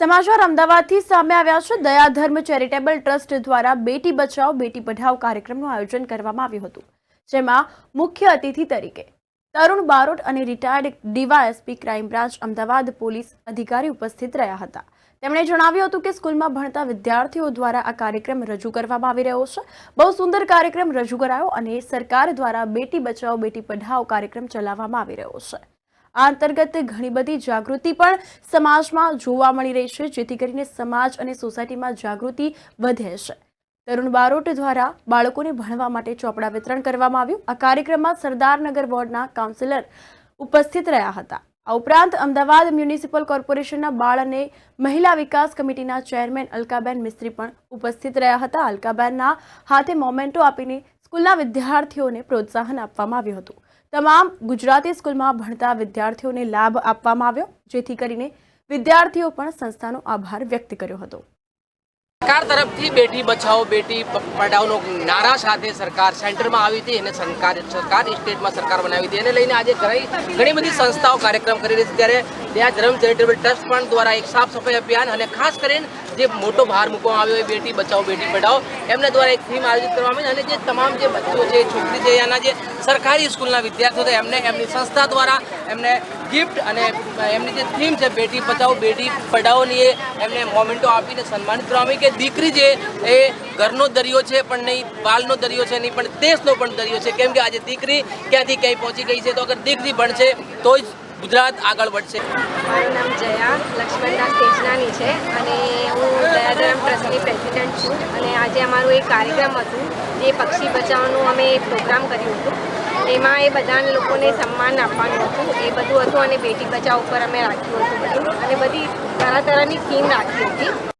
સમાચાર અમદાવાદથી સામે આવ્યા છે. દયા ધર્મ ચેરિટેબલ ટ્રસ્ટ દ્વારા બેટી બચાવ, બેટી પઢાવ કાર્યક્રમનું આયોજન કરવામાં આવ્યું હતું, જેમાં મુખ્ય અતિથિ તરીકે તરુણ બારોટ અને retired DYSP crime branch Ahmedabad police અધિકારી ઉપસ્થિત રહ્યા હતા. તેમણે જણાવ્યું હતું કે સ્કૂલમાં ભણતા વિદ્યાર્થીઓ દ્વારા આ કાર્યક્રમ રજૂ કરવામાં આવી રહ્યો છે. બહુ સુંદર કાર્યક્રમ રજૂ કરાયો અને સરકાર દ્વારા બેટી બચાવો, બેટી પઢાઓ કાર્યક્રમ ચલાવવામાં આવી રહ્યો છે. આ અંતર્ગત ઘણી બધી જાગૃતિ પણ સમાજમાં જોવા મળી રહી છે, જેથી કરીને સમાજ અને સોસાયટીમાં જાગૃતિ વધે છે. તરુણ બારોટ દ્વારા બાળકોને ભણવા માટે ચોપડા વિતરણ કરવામાં આવ્યું. આ કાર્યક્રમમાં સરદારનગર વોર્ડના કાઉન્સિલર ઉપસ્થિત રહ્યા હતા. આ ઉપરાંત અમદાવાદ મ્યુનિસિપલ કોર્પોરેશનના બાળ અને મહિલા વિકાસ કમિટીના ચેરમેન અલકાબેન મિસ્ત્રી પણ ઉપસ્થિત રહ્યા હતા. અલકાબેનના હાથે મોમેન્ટો આપીને સ્કૂલના વિદ્યાર્થીઓને પ્રોત્સાહન આપવામાં આવ્યું હતું. તમામ ગુજરાતી સ્કૂલમાં ભણતા વિદ્યાર્થીઓને લાભ આપવામાં આવ્યો, જેથી કરીને વિદ્યાર્થીઓ પણ સંસ્થાનો આભાર વ્યક્ત કર્યો હતો. સરકાર તરફથી બેટી બચાવો, બેટી પઢાઓનો નારા સાથે સરકાર સેન્ટરમાં આવી હતી અને સરકાર સરકાર સ્ટેટમાં સરકાર બનાવી હતી. એને લઈને આજે ઘણી બધી સંસ્થાઓ કાર્યક્રમ કરી રહી છે. ત્યારે ત્યાં ધર્મ ચેરિટેબલ ટ્રસ્ટ પણ દ્વારા એક સાફ સફાઈ અભિયાન અને ખાસ કરીને જે મોટો ભાર મૂકવામાં આવ્યો હોય બેટી બચાવો, બેટી પઢાઓ એમના દ્વારા એક થીમ આયોજિત કરવામાં આવી અને જે તમામ જે બચ્ચો છે, છોકરી છે, એના જે સરકારી સ્કૂલના વિદ્યાર્થીઓ છે, એમને એમની સંસ્થા દ્વારા એમને ગિફ્ટ અને એમની જે થીમ છે, બેટી બચાવો, બેટી પઢાઓની એમને મોમેન્ટો આપીને સન્માનિત કરવામાં કે દીકરી છે એ ઘરનો દરિયો છે, પણ નહીં બાલનો દરિયો છે નહીં, પણ દેશનો પણ દરિયો છે. કેમ કે આજે દીકરી ક્યાંથી ક્યાંય પહોંચી ગઈ છે, તો અગર દીકરી ભણશે તો જ ગુજરાત આગળ વધશે. મારું નામ જયા લક્ષ્મણદાસ તેજનાની છે અને હું દયાધરમ ટ્રસ્ટની પ્રેસિડેન્ટ છું અને આજે અમારું એક કાર્યક્રમ હતું, જે પક્ષી બચાવવાનું અમે પ્રોગ્રામ કર્યું હતું. એમાં એ બધા લોકોને સન્માન આપવાનું હતું. એ બધું હતું અને બેટી બચાવ ઉપર અમે રાખ્યું હતું બધું. અને બધી તરા તરાની થીમ રાખી હતી.